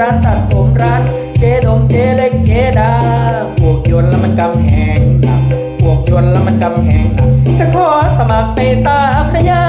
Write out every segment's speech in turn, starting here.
ร้านตัดผมร้านเจดมเจเล็กเจดาพวกยนต์แล้วมันกำแหงหนักพวกยนต์แล้วมันกำแหงหนักจะขอสมัครไปตาพระยา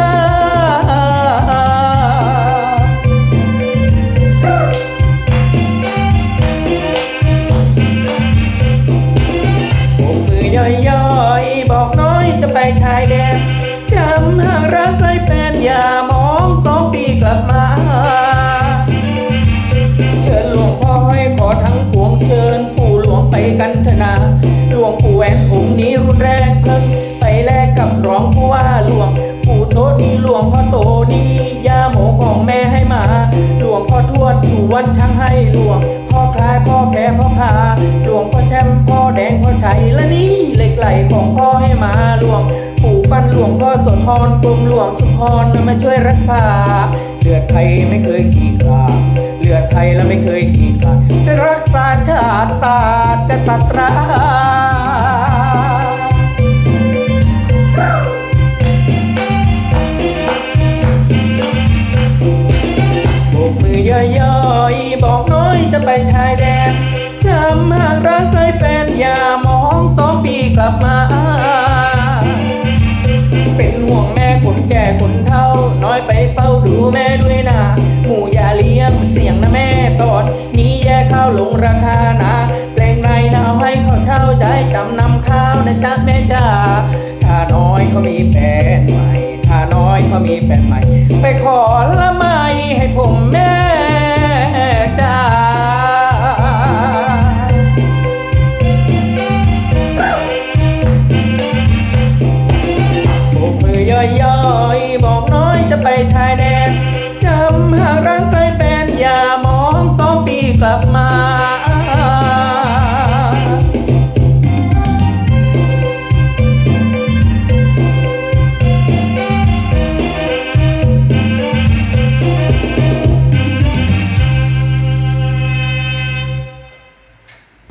ช่างให้หลวง พ่อคลายพ่อแก่พ่อพาหลวงพ่อแชมป์พ่อแดงพ่อชัยและนี่เหล็กไหลของพ่อให้มาหลวง ปู่ปั้นหลวงพ่อโสธรกรมหลวงชุมพรมาช่วยรักษาเลือดไทยไม่เคยขี้คลาดเลือดไทยแล้วไม่เคยขี้คลาดจะรักษาชาติศาสตร์จะสัตราโบกมือย่อยๆบอกน จะไปชายแดนจำห่างรักใกลแฟนอย่ามองสองปีกลับมา เป็นห่วงแม่คนแก่คนเฒ่า น้อยไปเฝ้าดูแม่ด้วยนะ หมู่อย่าเลี้ยงเสียงนะแม่ตอด นี้แย่ข้าวลงราคานะแปลงไรนาวให้เขาเช่าได้จำนำข้าวนะจ๊ะแม่จ้าถ้าน้อยเขามีแฟนใหม่ ถ้าน้อยเขามีแฟนใหม่ ไปขอละไม่ให้ผมแม่